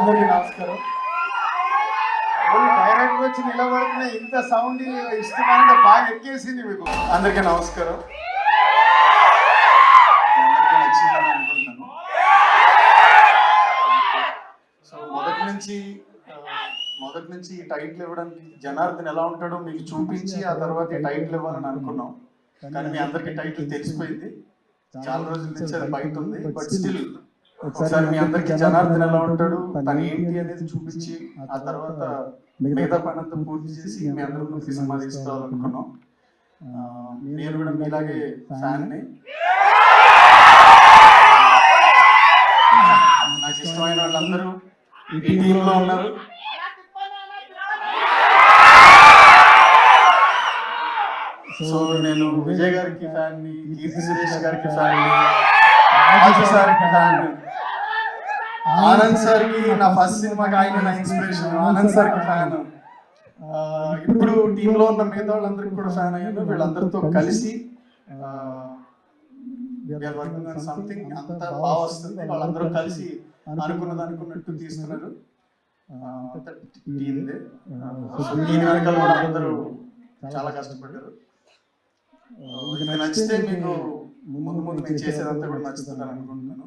అందరికీ నమస్కారం. డైరెక్ట్ వచ్చి నిలబడుతున్న ఇంత సౌండ్ ఇష్టమైన బాగా ఎక్కేసింది మీకు. అందరికీ నమస్కారం. నచ్చిందని అనుకుంటున్నాను. సో మొదటి నుంచి మొదటి నుంచి ఈ టైటిల్ ఇవ్వడానికి జనార్దన్ ఎలా ఉంటాడో మీకు చూపించి ఆ తర్వాత ఈ టైటిల్ ఇవ్వాలని అనుకున్నాం. కానీ మీ అందరికీ టైటిల్ తెలిసిపోయింది. చాలా రోజుల నుంచి అది బయట ఉంది. బట్ స్టిల్ ఒకసారి మీ అందరికి జనార్దన్ ఎలా ఉంటాడు తను ఏంటి అనేది చూపించి ఆ తర్వాత మిగతా పని అంతా పూర్తి చేసి మీ అందరి ముందుకి సినిమా తీసుకురావాలనుకున్నాం. ఆ, నేను కూడా మీలాగే ఫ్యాన్ని నాకు ఇష్టమైన వాళ్ళందరూ ఈ టీమ్లో ఉన్నారు. సో నేను విజయ్ గారికి ఫ్యాన్ని కీర్తి సురేష్ గారికి ఫ్యాన్ని రాజు సార్కి ఫ్యాన్. ఆనంద్ సార్కి నా ఫస్ట్ సినిమాకి ఆయన నా ఇన్స్పిరేషన్. ఆనంద్ సార్కి ఫ్యాన్ ఇప్పుడు టీమ్లో ఉన్న మిగతా వాళ్ళందరికీ కూడా ఫ్యాన్ అయ్యాను. వీళ్ళందరితో కలిసి సంథింగ్ అంత బాగా వస్తుంది. వాళ్ళందరూ కలిసి అనుకున్నది అనుకున్నట్టు తీస్తున్నారు దీని వెనకాల అందరూ చాలా కష్టపడ్డారు. నచ్చితే మీకు ముందు ముందు నేను చేసేదంతా కూడా నచ్చుతుంది అనుకుంటున్నాను.